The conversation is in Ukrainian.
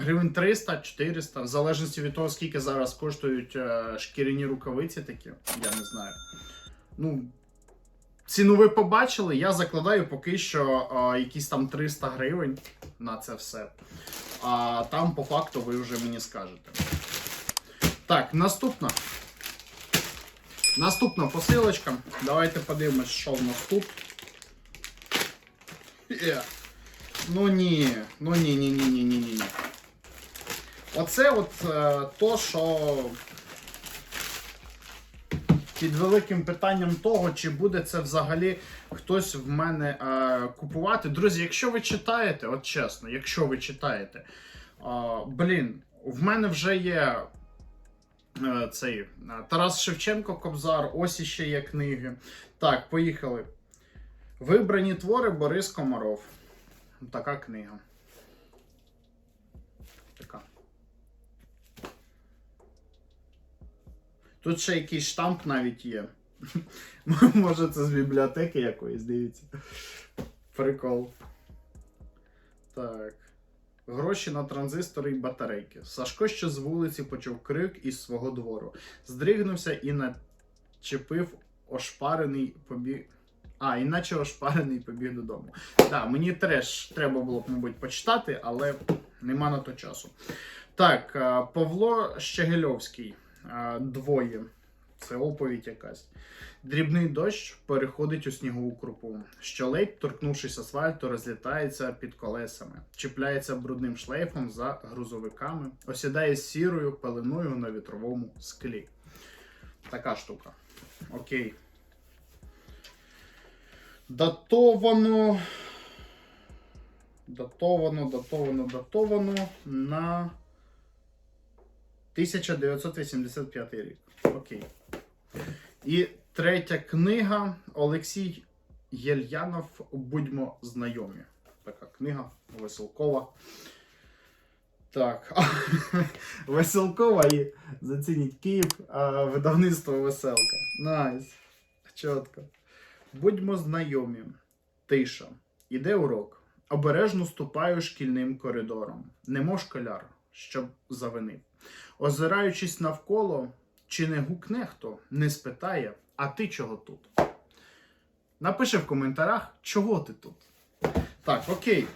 Гривень 300-400, в залежності від того, скільки зараз коштують е, шкіряні рукавиці такі, я не знаю. Ну, ціну ви побачили, я закладаю поки що е, якісь там 300 гривень на це все. А там по факту ви вже мені скажете. Так, наступна. Наступна посилочка. Давайте подивимось, що в нас тут. Е. Ну ні, ну ні, ні, ні, ні, ні, ні. Оце от е, то, що під великим питанням того, чи буде це взагалі хтось в мене е, купувати. Друзі, якщо ви читаєте, от чесно, якщо ви читаєте, е, блін, в мене вже є е, цей е, Тарас Шевченко Кобзар, ось іще є книги. Так, поїхали. Вибрані твори Борис Комаров. Така книга. Така. Тут ще якийсь штамп навіть є. Може, це з бібліотеки якоїсь, дивіться. Прикол. Так. Гроші на транзистори і батарейки. Сашко ще з вулиці почув крик із свого двору. Здригнувся і начепив ошпарений побіг. А, іначе ошпарений побіг додому. Так, мені теж треба було б, мабуть, почитати, але нема на то часу. Так, е, Павло Щегельовський. Двоє. Це оповідь якась. Дрібний дощ переходить у снігову крупу, що ледь, торкнувшись асфальту, розлітається під колесами, чіпляється брудним шлейфом за грузовиками, осідає сірою пеленою на вітровому склі. Така штука. Окей. Датовано. Датовано, датовано, датовано на 1985 рік. Окей. І третя книга Олексій Єльянов Будьмо знайомі. Така книга Веселкова. Так. Веселкова і зацініть Київ, а видавництво Веселка. Найс. Чітко. Будьмо знайомі. Тиша. Іде урок. Обережно ступаю шкільним коридором. Немо школяр, щоб завинив. Озираючись навколо, чи не гукне хто, не спитає, а ти чого тут? Напиши в коментарях, чого ти тут. Так, окей.